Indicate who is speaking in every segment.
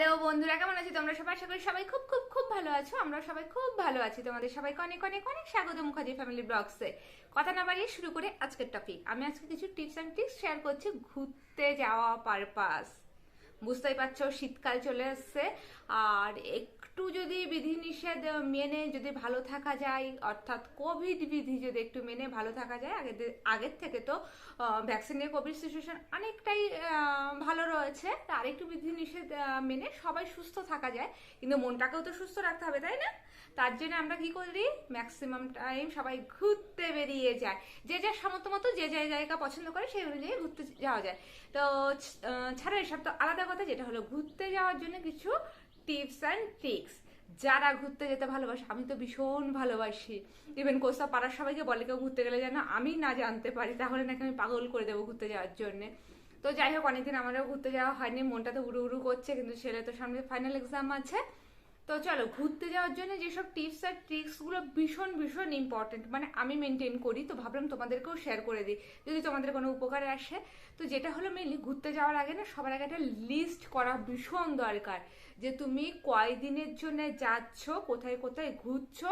Speaker 1: Hello বন্ধুরা, কেমন আছো তোমরা? সবাই, আশা করি সবাই খুব খুব খুব ভালো আছো। আমরা সবাই খুব ভালো আছি। তোমাদের সবাইকে অনেক অনেক অনেক স্বাগত মুখার্জি ফ্যামিলি ব্লগসে কথা না বাড়িয়ে শুরু করে আজকের টপিক আমি আজকে কিছু টিপস অ্যান্ড টিপস শেয়ার করছি ঘুরতে যাওয়া পারপাস বুঝতেই পারছ, শীতকাল চলে আসছে আর একটু যদি বিধিনিষেধ মেনে যদি ভালো থাকা যায়, অর্থাৎ কোভিড বিধি যদি একটু মেনে ভালো থাকা যায় আগের আগের থেকে তো ভ্যাকসিনের কোভিড সিচুয়েশন অনেকটাই ভালো রয়েছে। আর একটু বিধিনিষেধ মেনে সবাই সুস্থ থাকা যায়। কিন্তু মনটাকেও তো সুস্থ রাখতে হবে, তাই না? তার জন্য আমরা কি করি ম্যাক্সিমাম টাইম সবাই ঘুরতে বেরিয়ে যায়। যে যার সামর্থ্য মতো যে যে জায়গা পছন্দ করে সেই অনুযায়ী ঘুরতে যাওয়া যায়। তো ছাড়া এসব তো আলাদা কথা, যেটা হলো ঘুরতে যাওয়ার জন্য কিছু টিপস অ্যান্ড ট্রিক্স যারা ঘুরতে যেতে ভালোবাসে, আমি তো ভীষণ ভালোবাসি। ইভেন কোসা পাড়ার সবাইকে বলে কেউ ঘুরতে গেলে যেন আমি না জানতে পারি, তাহলে নাকি আমি পাগল করে দেবো ঘুরতে যাওয়ার জন্যে। তো যাই হোক, অনেকদিন আমারও ঘুরতে যাওয়া হয়নি, মনটা তো উড়ু উড়ু করছে, কিন্তু ছেলে তো সামনে ফাইনাল এক্সাম আছে। তো চলো, ঘুরতে যাওয়ার জন্য যেসব টিপস আর ট্রিক্সগুলো ভীষণ ভীষণ ইম্পর্টেন্ট মানে আমি মেনটেন করি, তো ভাবলাম তোমাদেরকেও শেয়ার করে দিই, যদি তোমাদের কোনো উপকারে আসে। তো যেটা হলো মেনলি ঘুরতে যাওয়ার আগে না, সবার আগে একটা লিস্ট করা ভীষণ দরকার, যে তুমি কয়দিনের জন্য যাচ্ছ, কোথায় কোথায় ঘুরছো,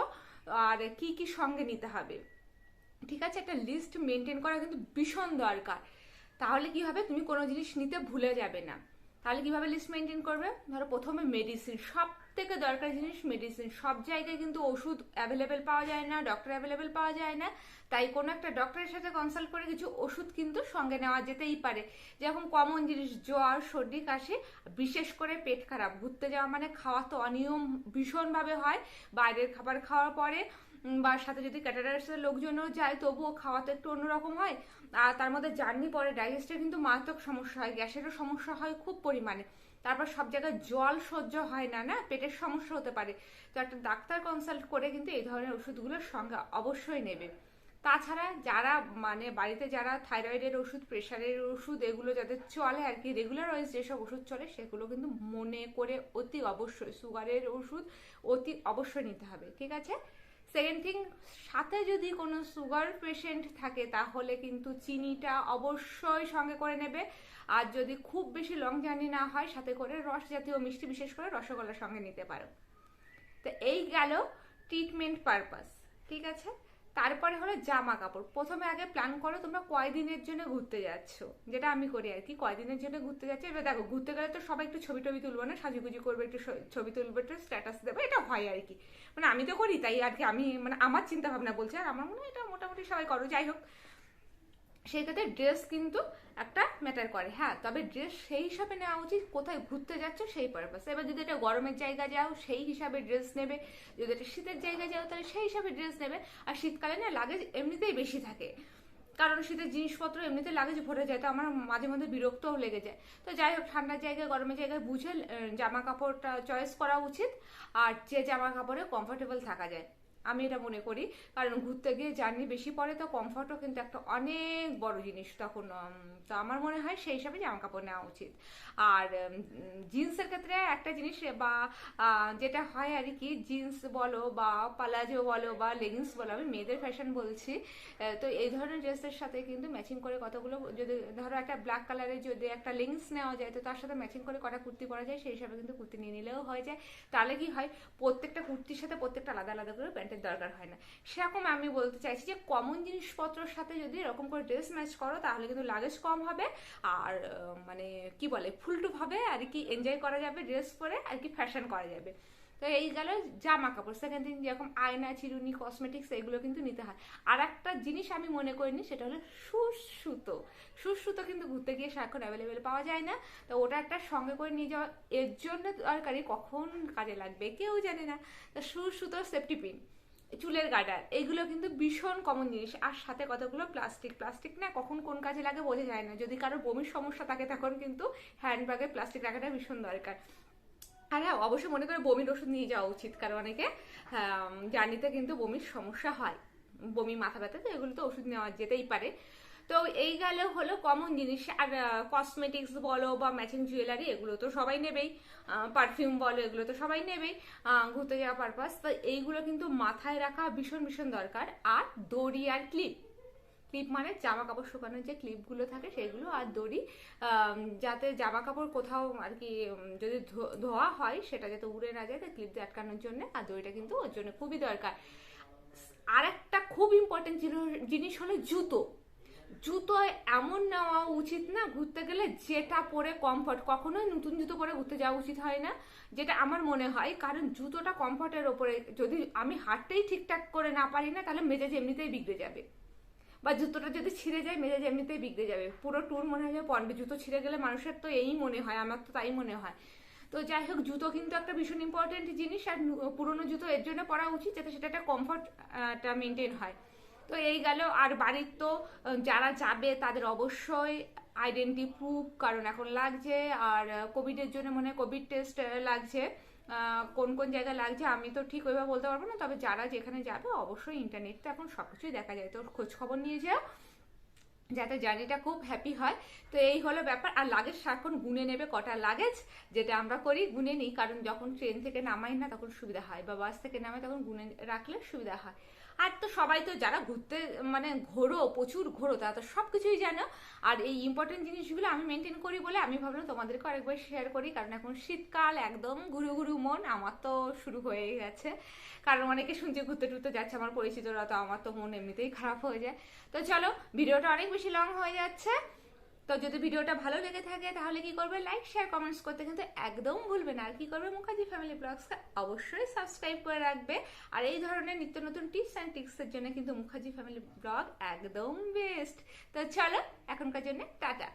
Speaker 1: আর কি কি সঙ্গে নিতে হবে। ঠিক আছে? একটা লিস্ট মেনটেন করা কিন্তু ভীষণ দরকার। তাহলে কি হবে? তুমি কোনো জিনিস নিতে ভুলে যাবে না। তাহলে কীভাবে লিস্ট মেনটেন করবে? ধরো প্রথমে মেডিসিন সব থেকে দরকারি জিনিস মেডিসিন সব জায়গায় কিন্তু ওষুধ অ্যাভেলেবেল পাওয়া যায় না ডক্টর অ্যাভেলেবেল পাওয়া যায় না। তাই কোনো একটা ডক্টরের সাথে কনসাল্ট করে কিছু ওষুধ কিন্তু সঙ্গে নেওয়া যেতেই পারে। যেরকম কমন জিনিস, জ্বর, সর্দি, কাশি, বিশেষ করে পেট খারাপ। ঘুরতে যাওয়া মানে খাওয়া তো অনিয়ম ভীষণভাবে হয়। বাইরের খাবার খাওয়ার পরে বা সাথে যদি ক্যাটারার্সের লোকজনও যায়, তবুও খাওয়া তো একটু অন্যরকম হয়। আর তার মধ্যে জার্নি পরে ডাইজেস্টের কিন্তু মারাত্মক সমস্যা হয়, গ্যাসেরও সমস্যা হয় খুব পরিমাণে। তারপর সব জায়গায় জল সহ্য হয় না না? পেটের সমস্যা হতে পারে। তো একটা ডাক্তার কনসাল্ট করে কিন্তু এই ধরনের ওষুধগুলোর সঙ্গে অবশ্যই নেবে। তাছাড়া যারা মানে বাড়িতে যারা থাইরয়েডের ওষুধ প্রেশারের ওষুধ, এগুলো যাদের চলে আর কি রেগুলার ওয়াইজ যেসব ওষুধ চলে, সেগুলো কিন্তু মনে করে অতি অবশ্যই, সুগারের ওষুধ অতি অবশ্যই নিতে হবে, ঠিক আছে? সেকেন্ড থিং সাথে যদি কোনো সুগার পেশেন্ট থাকে, তাহলে কিন্তু চিনিটা অবশ্যই সঙ্গে করে নেবে। আর যদি খুব বেশি লং জার্নি না হয়, সাথে করে রস জাতীয় মিষ্টি, বিশেষ করে রসগোল্লার সঙ্গে নিতে পারো। তো এই গেল ট্রিটমেন্ট পারপাস ঠিক আছে? তারপরে হলো জামা কাপড়। প্রথমে আগে প্ল্যান করো তোমরা কয়দিনের জন্য ঘুরতে যাচ্ছ। যেটা আমি করি আর কি, কয়দিনের জন্য ঘুরতে যাচ্ছি। এবার দেখো, ঘুরতে গেলে তো সবাই একটু ছবি টবি তুলবো না, সাজুগুজি করবে, একটু ছবি তুলবে, একটু স্ট্যাটাস দেবে, এটা হয় আর কি। মানে আমি তো করি তাই আর কি, আমি মানে আমার চিন্তা ভাবনা বলছি, আর আমার মনে হয় এটা মোটামুটি সবাই করো। যাই হোক সেই ক্ষেত্রে ড্রেস কিন্তু একটা ম্যাটার করে হ্যাঁ? তবে ড্রেস সেই হিসাবে নেওয়া উচিত, কোথায় ঘুরতে যাচ্ছ সেই পারপাস এবার যদি এটা গরমের জায়গা যাও, সেই হিসাবে ড্রেস নেবে। যদি এটা শীতের জায়গায় যাও, তাহলে সেই হিসাবে ড্রেস নেবে। আর শীতকালে না লাগেজ এমনিতেই বেশি থাকে। কারণ শীতের জিনিসপত্র এমনিতে লাগেজ ভরে যায়, তো আমার মাঝে মধ্যে বিরক্তও লেগে যায়। তো যাই হোক ঠান্ডার জায়গায়, গরমের জায়গায় বুঝে জামা কাপড়টা চয়েস করা উচিত। আর যে জামা কাপড়ে কমফোর্টেবল থাকা যায়। আমি এটা মনে করি। কারণ ঘুরতে গিয়ে জার্নি বেশি পড়ে তো কমফর্টও কিন্তু একটা অনেক বড় জিনিস তখন তো আমার মনে হয় সেই হিসাবে জামা কাপড় নেওয়া উচিত। আর জিন্সের ক্ষেত্রে একটা জিনিস বা যেটা হয় আর কি জিন্স বলো বা পালাজো বলো বা লেগিংস বলো, আমি মেয়েদের ফ্যাশন বলছি তো এই ধরনের ড্রেসের সাথে কিন্তু ম্যাচিং করে কতগুলো, যদি ধরো একটা ব্ল্যাক কালারের যদি একটা লেগিংস নেওয়া যায়, তো তার সাথে ম্যাচিং করে কটা কুর্তি পরা যায়, সেই হিসাবে কিন্তু কুর্তি নিয়ে নিলেও হয়ে যায়। তাহলে কি হয়, প্রত্যেকটা কুর্তির সাথে প্রত্যেকটা আলাদা আলাদা করে প্যান্টের দরকার হয় না। সেরকম আমি বলতে চাইছি যে কমন জিনিসপত্রের সাথে যদি এরকম করে ড্রেস ম্যাচ করো, তাহলে কিন্তু লাগেজ কম হবে আর মানে কি বলে ফুলটু ভাবে আর কি এনজয় করা যাবে ড্রেস পরে, আর কি ফ্যাশন করা যাবে। তো এই গেল জামা কাপড় সেকেন্ড থিং যেরকম আয়না, চিরুনি কসমেটিক্স এগুলো কিন্তু নিতে হয়। আর একটা জিনিস আমি মনে করিনি, সেটা হলো সুসুতো। সুসুতো কিন্তু ঘুরতে গিয়ে সারাক্ষণ অ্যাভেলেবেল পাওয়া যায় না। তো ওটা একটা সঙ্গে করে নিয়ে যাওয়া, এর জন্য দরকারি কখন কাজে লাগবে, কেউ জানে না। তো সুসুতো সেফটি পিন চুলের গার্ডার। এগুলো কিন্তু ভীষণ কমন জিনিস। আর সাথে কতগুলো প্লাস্টিক প্লাস্টিক না কখন কোন কাজে লাগে বোঝা যায় না। যদি কারও বমির সমস্যা থাকে তখন কিন্তু হ্যান্ডব্যাগে প্লাস্টিক রাখাটা ভীষণ দরকার। আর হ্যাঁ অবশ্যই মনে করে বমির ওষুধ নিয়ে যাওয়া উচিত। কারণ অনেকে জার্নিতে কিন্তু বমির সমস্যা হয়। বমি, মাথা ব্যথা তো এগুলো তো ওষুধ নেওয়া যেতেই পারে। তো এই গেলে হলো কমন জিনিস। আর কসমেটিক্স বলো বা ম্যাচিং জুয়েলারি এগুলো তো সবাই নেবেই। পারফিউম বলো এগুলো তো সবাই নেবেই। ঘুরতে যাওয়া পারপাস তো এইগুলো কিন্তু মাথায় রাখা ভীষণ ভীষণ দরকার। আর দড়ি আর ক্লিপ ক্লিপ মানে জামা কাপড় শুকানোর যে ক্লিপগুলো থাকে সেগুলো আর দড়ি। যাতে জামা কাপড় কোথাও আর কি যদি ধোয়া হয় সেটা যাতে উড়ে না যায় ক্লিপ দিয়ে আটকানোর জন্য। আর দড়িটা কিন্তু ওর জন্য খুবই দরকার। আর একটা খুব ইম্পর্টেন্ট জিনিস হলো জুতো। জুতো এমন নেওয়া উচিত না, ঘুরতে গেলে যেটা পরে কমফর্ট কখনোই নতুন জুতো পরে ঘুরতে যাওয়া উচিত হয় না। যেটা আমার মনে হয়, কারণ জুতোটা কমফর্টের ওপরে, যদি আমি হাঁটতেই ঠিকঠাক করে না পারি না, তাহলে মেজাজ এমনিতেই বিগড়ে যাবে। বা জুতোটা যদি ছিঁড়ে যায়, মেজাজ এমনিতেই বিগড়ে যাবে। পুরো ট্যুর মনে হয় যে পন্ডে, জুতো ছিঁড়ে গেলে মানুষের তো এই মনে হয়, আমার তো তাই মনে হয়। তো যাই হোক, জুতো কিন্তু একটা ভীষণ ইম্পর্টেন্ট জিনিস, আর পুরোনো জুতো এর জন্য পরা উচিত, যাতে সেটা একটা কমফর্টটা মেনটেন হয়। তো এই গেল। আর বাড়ির তো যারা যাবে তাদের অবশ্যই আইডেন্টি প্রুফ কারণ এখন লাগছে। আর কোভিডের জন্য মনে হয় কোভিড টেস্ট লাগছে। কোন কোন জায়গায় লাগছে আমি তো ঠিক ওইভাবে বলতে পারব না। তবে যারা যেখানে যাবে অবশ্যই ইন্টারনেটটা এখন সব কিছুই দেখা যায়। তো খোঁজ খবর নিয়ে যাও যাতে জার্নিটা খুব হ্যাপি হয়। তো এই হলো ব্যাপার। আর লাগেজ সারাক্ষণ গুনে নেবে কটা লাগেজ যেটা আমরা করি গুনে নিই, কারণ যখন ট্রেন থেকে নামাই না, তখন সুবিধা হয়। বা বাস থেকে নামাই, তখন গুনে রাখলে সুবিধা হয়। আর তো সবাই তো যারা ঘুরতে মানে ঘোরো, প্রচুর ঘোরো, তারা তো সব কিছুই জানো। আর এই ইম্পর্টেন্ট জিনিসগুলো আমি মেনটেন করি বলে আমি ভাবলাম তোমাদেরকে আরেকবার শেয়ার করি, কারণ এখন শীতকাল, একদম ঘুরু ঘুরু মন, আমার তো শুরু হয়ে গেছে। কারণ অনেকে শুনছে ঘুরতে টুরতে যাচ্ছে, আমার পরিচিতরা তো, আমার তো মন এমনিতেই খারাপ হয়ে যায়। তো চলো, ভিডিওটা অনেক বেশি লং হয়ে যাচ্ছে। তো যদি ভিডিওটা ভালো লেগে থাকে, তাহলে কি করবে? লাইক শেয়ার কমেন্টস করতে কিন্তু একদম ভুলবে না। আর কি করবে? মুখার্জি ফ্যামিলি ব্লগসকে অবশ্যই সাবস্ক্রাইব করে রাখবে। আর এই ধরনের নিত্য নতুন টিপস অ্যান্ড টিক্সের জন্য কিন্তু মুখার্জি ফ্যামিলি ব্লগ একদম বেস্ট তো চলো, এখনকার জন্য টাটা।